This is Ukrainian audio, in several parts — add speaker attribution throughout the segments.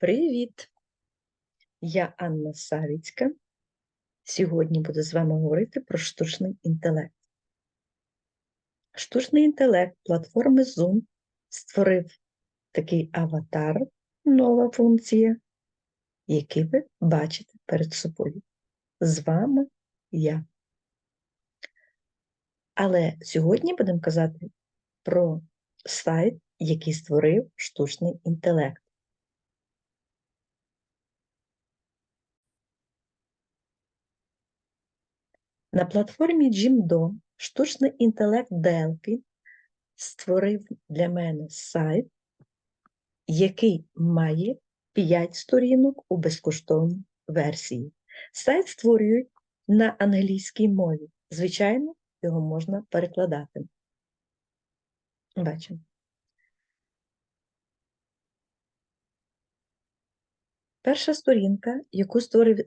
Speaker 1: Привіт! Я Анна Савіцька. Сьогодні буду з вами говорити про штучний інтелект. Штучний інтелект платформи Zoom створив такий аватар, нова функція, який ви бачите перед собою. З вами я. Але сьогодні будемо казати про сайт, який створив штучний інтелект. На платформі Jimdo штучний інтелект Delphi створив для мене сайт, який має 5 сторінок у безкоштовній версії. Сайт створюють на англійській мові. Звичайно, його можна перекладати. Бачимо. Перша сторінка, яку створив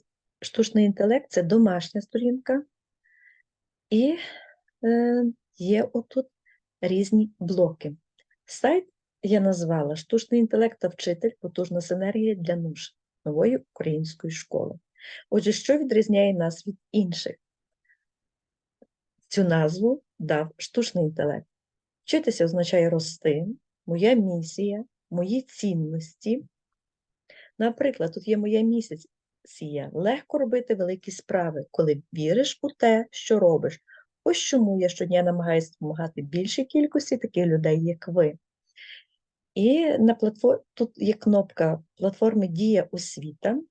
Speaker 1: штучний інтелект, це домашня сторінка. І е, є отут різні блоки. Сайт я назвала Штучний інтелект та вчитель, потужна синергія для нужд нової української школи. Отже, що відрізняє нас від інших? Цю назву дав штучний інтелект. Вчитися означає рости, моя місія, мої цінності. Наприклад, тут є моя місія. Легко робити великі справи, коли віриш у те, що робиш. Ось чому я щодня намагаюся допомагати більшій кількості таких людей, як ви. І на платформ... тут є кнопка платформи Дія освіта,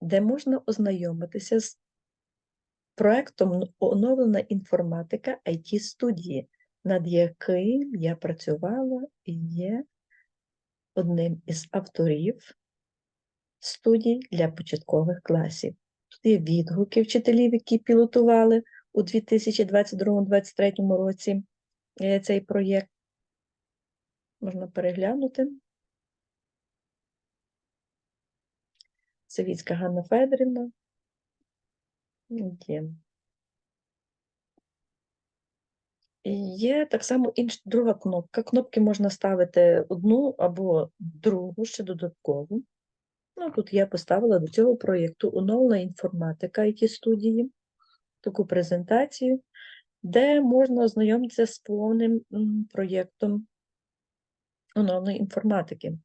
Speaker 1: де можна ознайомитися з проектом оновлена інформатика it студії, над яким я працювала і є одним із авторів студій для початкових класів. Тут є відгуки вчителів, які пілотували у 2022-2023 році е, цей проєкт. Можна переглянути. Савіцька Ганна Федорівна. Є. Є так само інша друга кнопка. Кнопки можна ставити одну або другу, ще додаткову. Ну, Тут я поставила до цього проєкту оновлена інформатика it студії, таку презентацію, де можна ознайомитися з повним проєктом оновленої інформатики,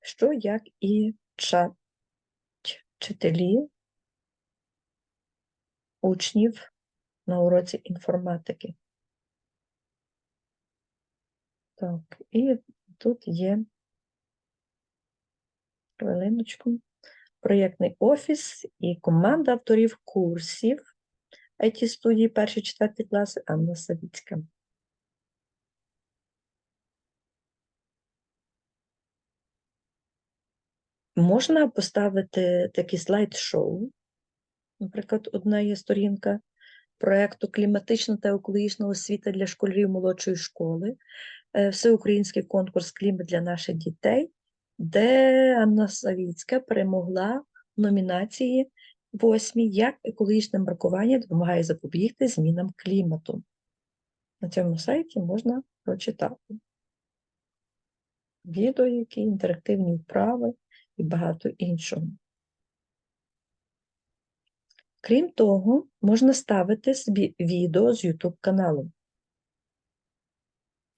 Speaker 1: що як і чат вчителі учнів на уроці інформатики. Так, і тут є хвилиночку, проєктний офіс і команда авторів курсів it студії 1-4 класи Анна Савіцька. Можна поставити такі слайд-шоу. Наприклад, одна є сторінка проєкту Кліматична та екологічна освіта для школярів молодшої школи, е, всеукраїнський конкурс Клімат для наших дітей де Анна Савіцька перемогла в номінації восьмій Як екологічне маркування допомагає запобігти змінам клімату. На цьому сайті можна прочитати відео, які інтерактивні вправи і багато іншого. Крім того, можна ставити собі відео з YouTube каналу.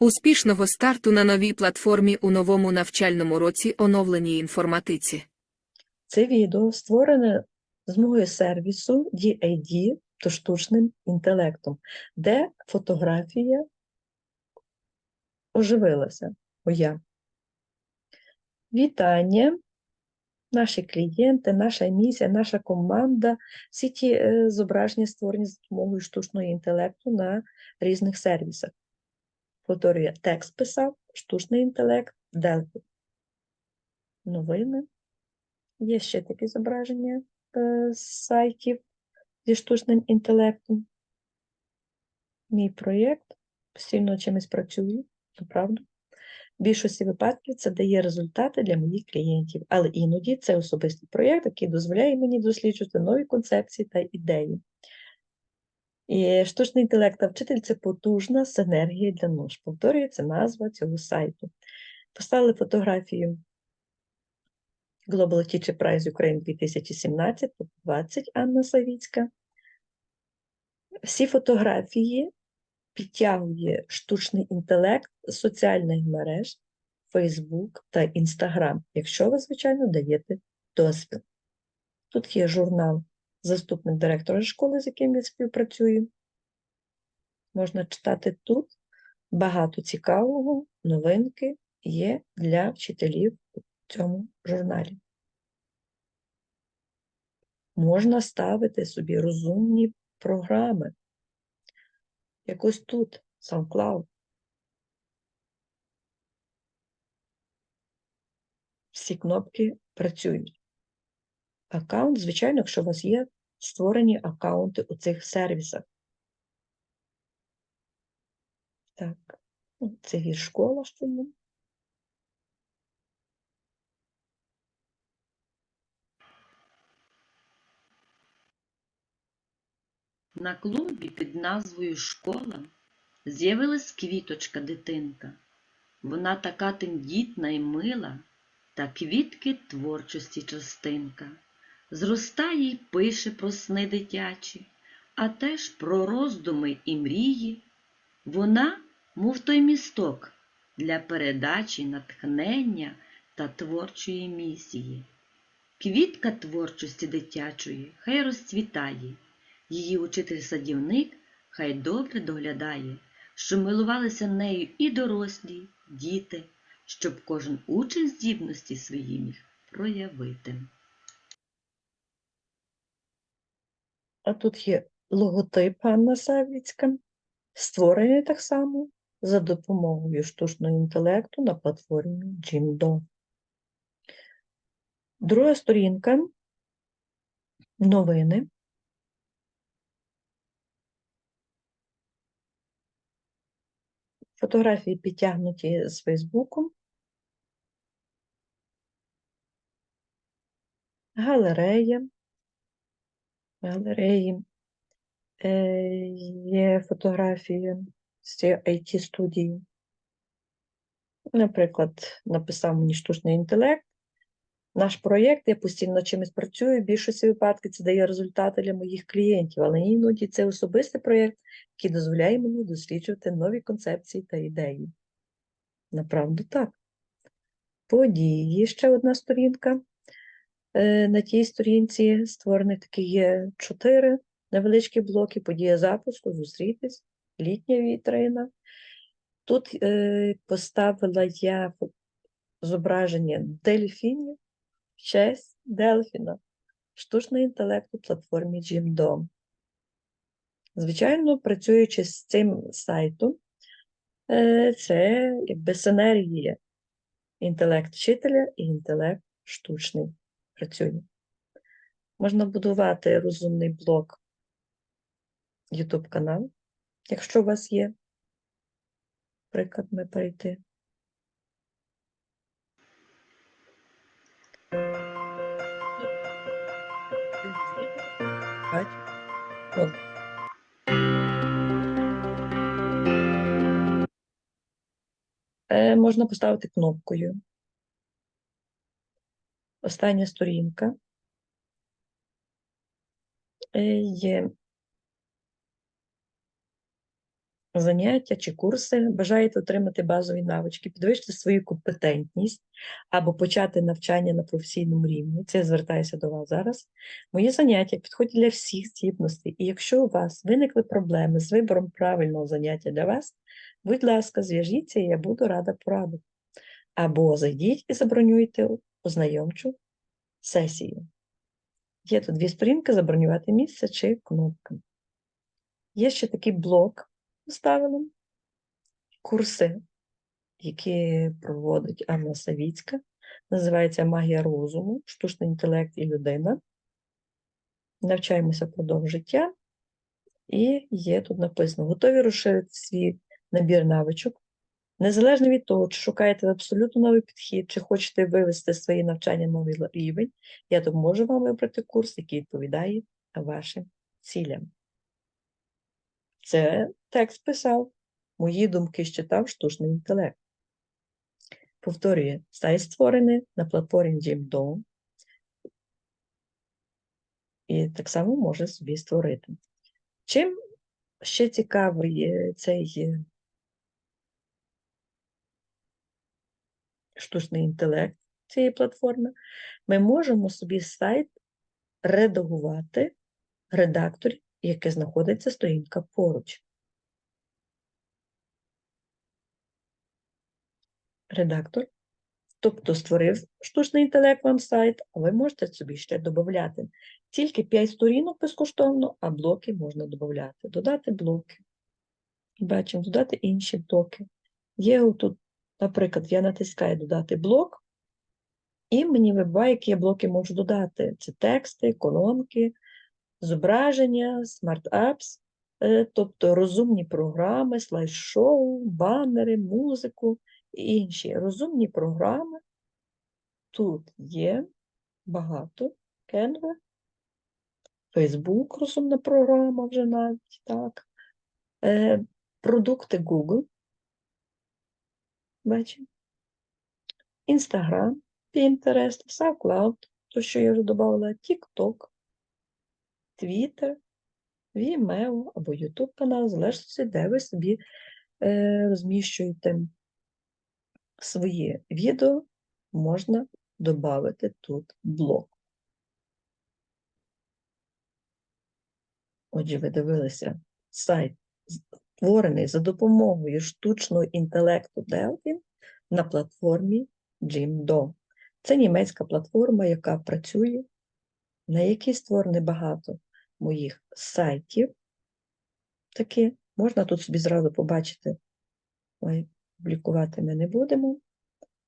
Speaker 2: Успішного старту на новій платформі у новому навчальному році оновленій інформатиці.
Speaker 1: Це відео створене з мого сервісу DAD то штучним інтелектом, де фотографія оживилася. Моя. Вітання, наші клієнти, наша місія, наша команда, всі ті е, зображення створені за допомогою штучного інтелекту на різних сервісах. Повторюю, текст писав, штучний інтелект, Delphi. Новини. Є ще такі зображення е, з сайтів зі штучним інтелектом. Мій проєкт постійно чимось працюю, правда. В більшості випадків це дає результати для моїх клієнтів, але іноді це особистий проєкт, який дозволяє мені досліджувати нові концепції та ідеї. І штучний інтелект та вчитель це потужна синергія для нож. Повторюється назва цього сайту. Поставили фотографію Global Teacher Prize Ukraine 2017-20 Анна Савіцька. Всі фотографії підтягує штучний інтелект з соціальних мереж, Facebook та Instagram, якщо ви, звичайно, даєте дозвіл. Тут є журнал заступник директора школи, з яким я співпрацюю. Можна читати тут. Багато цікавого, новинки є для вчителів у цьому журналі. Можна ставити собі розумні програми. Якось тут, SoundCloud. Всі кнопки працюють. Аккаунт, звичайно, якщо у вас є створені аккаунти у цих сервісах. Так, ну, це є школа, що є.
Speaker 3: На клумбі під назвою Школа з'явилась квіточка дитинка. Вона така тендітна й мила, та квітки творчості частинка. Зростає й пише про сни дитячі, а теж про роздуми і мрії. Вона, мов той місток, для передачі натхнення та творчої місії. Квітка творчості дитячої хай розцвітає. Її учитель-садівник хай добре доглядає, щоб милувалися нею і дорослі, діти, щоб кожен учень здібності свої міг проявити.
Speaker 1: А тут є логотип Анна Савіцька, створений так само за допомогою штучного інтелекту на платформі Jimdo. Друга сторінка новини. Фотографії підтягнуті з Фейсбуку. Галерея. Галереї. Е, Є фотографії з it студії. Наприклад, написав мені штучний інтелект. Наш проєкт, я постійно чимось працюю, в більшості випадків це дає результати для моїх клієнтів, але іноді це особистий проєкт, який дозволяє мені досліджувати нові концепції та ідеї. Направду так. Події. Ще одна сторінка. Е, На тій сторінці створений такі є чотири невеличкі блоки. Подія запуску, зустрітись, літня вітрина. Тут е, поставила я зображення дельфінів в честь Дельфіна, штучний інтелект у платформі Jimdo. Звичайно, працюючи з цим сайтом, е, це якби синергія інтелект вчителя і інтелект штучний працює. Можна будувати розумний блок YouTube канал, якщо у вас є прикладами перейти. Бач? Е, Можна поставити кнопкою. Остання сторінка. Е, Є заняття чи курси, бажаєте отримати базові навички, підвищити свою компетентність або почати навчання на професійному рівні. Це я звертаюся до вас зараз. Мої заняття підходять для всіх здібностей, і якщо у вас виникли проблеми з вибором правильного заняття для вас, будь ласка, зв'яжіться, і я буду рада порадити. Або зайдіть і забронюйте ознайомчу сесію. Є тут дві сторінки забронювати місце чи кнопка. Є ще такий блок поставили курси, які проводить Анна Савіцька. Називається Магія розуму, штучний інтелект і людина. Навчаємося впродовж життя. І є тут написано: готові розширити свій набір навичок. Незалежно від того, чи шукаєте абсолютно новий підхід, чи хочете вивести своє навчання на новий рівень, я допоможу вам вибрати курс, який відповідає вашим цілям. Це текст писав, мої думки считав штучний інтелект. Повторюю, сайт створений на платформі Jimdo. І так само може собі створити. Чим ще цікавий е, цей штучний інтелект цієї платформи, ми можемо собі сайт редагувати в редакторі, яке знаходиться сторінка поруч. Редактор, тобто створив штучний інтелект вам сайт, а ви можете собі ще додати. Тільки 5 сторінок безкоштовно, а блоки можна додати. Додати блоки. Бачимо, додати інші блоки. Є тут, наприклад, я натискаю додати блок, і мені вибиває, які я блоки можу додати. Це тексти, колонки, зображення, смарт-апс, е, тобто розумні програми, слайд-шоу, банери, музику і інші розумні програми. Тут є багато. Canva, Facebook розумна програма вже навіть так. Е, продукти Google. Бачимо. Instagram, Pinterest, SoundCloud, то, що я вже додавала, TikTok, Twitter, Vimeo або YouTube канал, в залежності, де ви собі е, розміщуєте свої відео, можна додати тут блок. Отже, ви дивилися сайт, створений за допомогою штучного інтелекту Delphin на платформі Jimdo. Це німецька платформа, яка працює, на якій створено багато моїх сайтів. Такі, можна тут собі зразу побачити, ой, публікувати ми не будемо,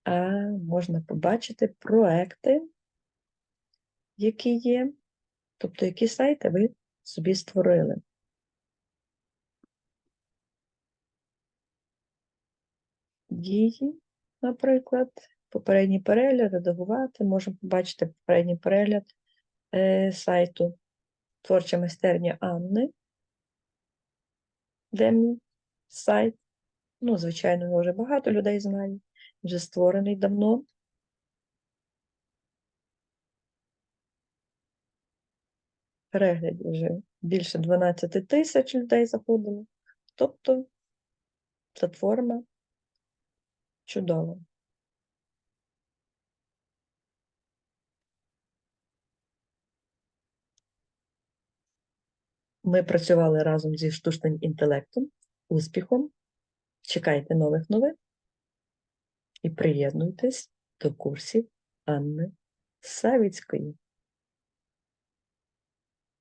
Speaker 1: а можна побачити проекти, які є, тобто які сайти ви собі створили. Дії, наприклад, попередній перегляд, редагувати, можемо побачити попередній перегляд е, сайту Творча майстерня Анни, де мій сайт. Ну, звичайно, його вже багато людей знає, вже створений давно. Переглядів вже більше 12 тисяч людей заходило. Тобто платформа чудова. Ми працювали разом зі штучним інтелектом, успіхом. Чекайте нових новин і приєднуйтесь до курсів Анни Савіцької.